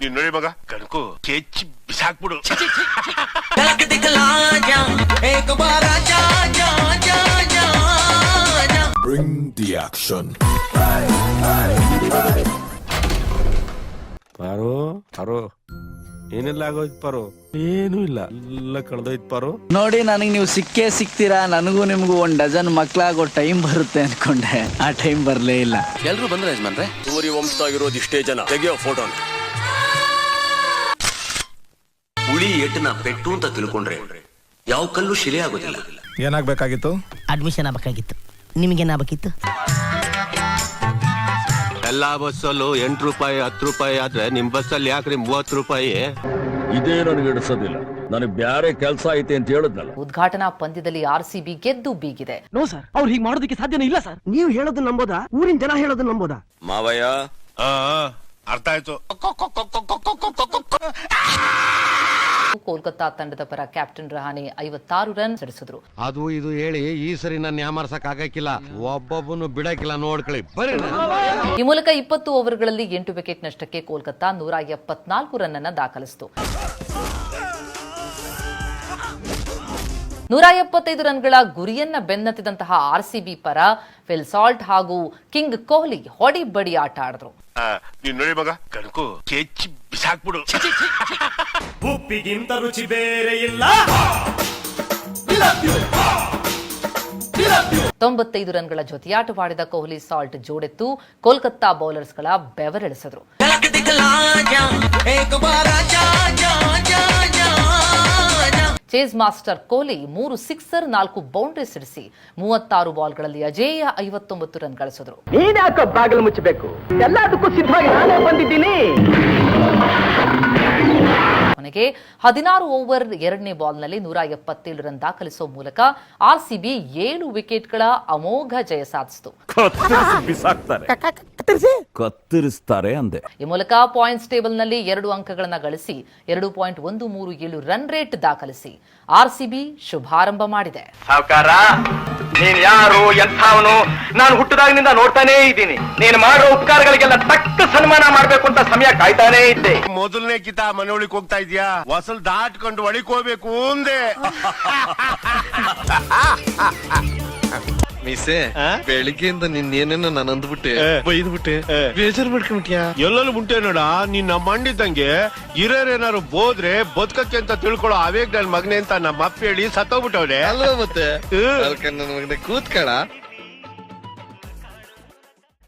ನೀನ್ ನೋಡಿ ಮಗ ಕಣಕು ಕೆಚ್ಚಿ ಬಿಸಾಕ್ಬಿಡು ಏನೆಲ್ಲ ಆಗೋಯ್ತು ಪಾರೋ ಏನೂ ಇಲ್ಲ. ಎಲ್ಲ ಕಳ್ದೋಯ್ತು ಪಾರು ನೋಡಿ ನನಗೆ ನೀವು ಸಿಕ್ಕೇ ಸಿಗ್ತೀರಾ ನನಗೂ ನಿಮಗೂ ಒಂದ್ ಡಜನ್ ಮಕ್ಳಾಗೋ ಟೈಮ್ ಬರುತ್ತೆ ಅನ್ಕೊಂಡೆ. ಆ ಟೈಮ್ ಬರ್ಲೇ ಇಲ್ಲ. ಎಲ್ರು ಬಂದ್ರೆ ಯಜಮಾನ್ರೆ? ಸೂರ್ಯವಂಶ ಆಗಿರೋದು ಇಷ್ಟೇ ಜನ. ತೆಗೆಯೋ ಫೋಟೋನ ಹುಳಿ ಏಟನ್ನ ಪೆಟ್ಟು ಅಂತ ತಿಳ್ಕೊಂಡ್ರೆ ಯಾವ ಕಲ್ಲು ಶಿಲೆ ಆಗೋದಿಲ್ಲ. ಏನಾಗಬೇಕಾಗಿತ್ತು? ಅಡ್ಮಿಷನ್ ಆಗ್ಬೇಕಾಗಿತ್ತು. ನಿಮಗೇನಾಗಬೇಕಿತ್ತು? ಎಲ್ಲಾ ಬಸ್ಸಲ್ಲೂ ಎಂಟು ರೂಪಾಯಿ ಹತ್ತು ರೂಪಾಯಿ ಆದ್ರೆ ನಿಮ್ ಬಸ್ಸಲ್ಲಿ ಯಾಕ್ರಿ ಮೂವತ್ತು ರೂಪಾಯಿ? ಇದೇ ನನಗೆ ಹಿಡಿಸೋದಿಲ್ಲ. ನನಗೆ ಬ್ಯಾರೆ ಕೆಲಸ ಐತೆ ಅಂತ ಹೇಳಿದ್ನಲ್ಲ. ಉದ್ಘಾಟನಾ ಪಂದ್ಯದಲ್ಲಿ ಆರ್ ಸಿ ಬಿ ಗೆದ್ದು ಬೀಗಿದೆ. ನೋ ಸರ್ ಅವ್ರು ಹೀಗೆ ಮಾಡೋದಕ್ಕೆ ಸಾಧ್ಯನೇ ಇಲ್ಲ ಸರ್. ನೀವು ಹೇಳೋದು ನಂಬೋದಾ? ಊರಿನ ಜನ ಹೇಳೋದು ನಂಬೋದಾ? ಮಾವಯ್ಯ? ಆ, ಅರ್ಥ ಆಯ್ತು. ಕೋಲ್ಕತ್ತಾ ತಂಡದ ಪರ ಕ್ಯಾಪ್ಟನ್ ರಹಾನೆ ಐವತ್ತಾರು ರನ್ ಸಡಿಸಿದ್ರು. ಅದು ಇದು ಹೇಳಿ ಈ ಸರಿ ನನ್ನ ಯಾಮರ್ಸಕ್ ಆಗಕ್ಕಿಲ್ಲ ಒಬ್ಬೊಬ್ಬನು ಬಿಡಕ್ಕಿಲ್ಲ ನೋಡ್ಕೊಳ್ಳಿ. ಬರಿ ಈ ಮೂಲಕ ಇಪ್ಪತ್ತು ಓವರ್ಗಳಲ್ಲಿ ಎಂಟು ವಿಕೆಟ್ ನಷ್ಟಕ್ಕೆ ಕೋಲ್ಕತ್ತಾ ನೂರ ಎಪ್ಪತ್ನಾಲ್ಕು ರನ್ ಅನ್ನ ದಾಖಲಿಸಿತು. ನೂರ ಎಪ್ಪತ್ತೈದು ರನ್ಗಳ ಗುರಿಯನ್ನ ಬೆನ್ನತ್ತಿದಂತಹ ಆರ್ಸಿಬಿ ಪರ ಫಿಲ್ ಸಾಲ್ಟ್ ಹಾಗೂ ಕಿಂಗ್ ಕೊಹ್ಲಿ ಹೊಡಿ ಬಡಿ ಆಟ ಆಡಿದ್ರು. ಬಿಸಾಕ್ಬಿಡು ಉಪ್ಪಿಗಿಂತ ರುಚಿ ಬೇರೆ ಇಲ್ಲ. ತೊಂಬತ್ತೈದು ರನ್ಗಳ ಜೊತೆಯಾಟವಾಡಿದ ಕೊಹ್ಲಿ ಸಾಲ್ಟ್ ಜೋಡೆತ್ತು ಕೋಲ್ಕತ್ತಾ ಬೌಲರ್ಸ್ಗಳ ಬೆವರಿಳಿಸಿದ್ರು. ಚೇಸ್ ಮಾಸ್ಟರ್ ಕೊಹ್ಲಿ ಮೂರು ಸಿಕ್ಸರ್ ನಾಲ್ಕು ಬೌಂಡ್ರಿ ಸಿಡಿಸಿ ಮೂವತ್ತಾರು ಬಾಲ್ಗಳಲ್ಲಿ ಅಜೇಯ ಐವತ್ತೊಂಬತ್ತು ರನ್ ಗಳಿಸಿದ್ರು. ನೀನ್ಯಾಕ ಬಾಗಿಲು ಮುಚ್ಚಬೇಕು? ಎಲ್ಲದಕ್ಕೂ ಸಿದ್ಧವಾಗಿ ನಾನೇ ಬಂದಿದ್ದೀನಿ. ಕೊನೆಗೆ ಹದಿನಾರು ಓವರ್ ಎರಡನೇ ಬಾಲ್ನಲ್ಲಿ ನೂರ ಎಪ್ಪತ್ತೇಳು ರನ್ ದಾಖಲಿಸುವ ಮೂಲಕ ಆರ್ಸಿಬಿ ಏಳು ವಿಕೆಟ್ಗಳ ಅಮೋಘ ಜಯ ಸಾಧಿಸಿತು. ಬಿಸಾಕ್ತಾರೆ ಕತ್ತರಿಸ್ತಾರೆ ಅಂದೆ. ಈ ಮೂಲಕ ಪಾಯಿಂಟ್ಸ್ ಟೇಬಲ್ನಲ್ಲಿ ಎರಡು ಅಂಕಗಳನ್ನು ಗಳಿಸಿ ಎರಡು ಪಾಯಿಂಟ್ ಒಂದು ಮೂರು ಏಳು ರನ್ ರೇಟ್ ದಾಖಲಿಸಿ. ಆರ್ಸಿಬಿ ಶುಭಾರಂಭ ಮಾಡಿದೆ. ಸಾವುಕಾರ ನೀನ್ ಯಾರು ಎಂಥವನು? ನಾನು ಹುಟ್ಟದಾಗಿನಿಂದ ನೋಡ್ತಾನೇ ಇದ್ದೀನಿ. ನೀನು ಮಾಡೋ ಉಪಕಾರಗಳಿಗೆಲ್ಲ ತಕ್ಕ ಸನ್ಮಾನ ಮಾಡ್ಬೇಕು ಅಂತ ಸಮಯ ಕಾಯ್ತಾನೇ ಇದ್ದೆ. ಮೊದಲನೇ ಕಿತ ಮನೆ ಒಳಗ್ ಹೋಗ್ತಾ ಇದ್ಯಾ? ಹೊಸಲ್ ದಾಟ್ಕೊಂಡು ಒಳಿಕೋಬೇಕು ಹೋಗ್ಬೇಕು ಅಂದೆ. ಮೀಸೆ ಬೆಳಿಗ್ಗೆಯಿಂದ ನಿನ್ನೇನೇನೋ ನಾನು ಅಂದ್ಬಿಟ್ಟೆ ಬೈದ್ಬಿಟ್ಟೆ. ಬೇಜಾರ್ ಮಾಡ್ಕೊಂಬಿಟ್ಯಾ ಎಲ್ಲೆಲ್ಲ ಮುಂಟೆ ನೋಡ ನಿನ್ನ ಮಂಡಿದ್ದಂಗೆ ಹಿರಿಯರೇನಾರು ಬೋದ್ರೆ ಬದುಕಕ್ಕೆ ಅಂತ ತಿಳ್ಕೊಳ್ಳೋ ಅವೇಗ್ ನನ್ ಮಗನೆ ಅಂತ ನಮ್ಮ ಅಪ್ಪ ಹೇಳಿ ಸತ್ತೋಗ್ಬಿಟ್ಟವ್ರೆ. ಅಲ್ವಾ ಮತ್ತೆ? ನನ್ನ ಮಗನೆ ಕೂತ್ಕಳ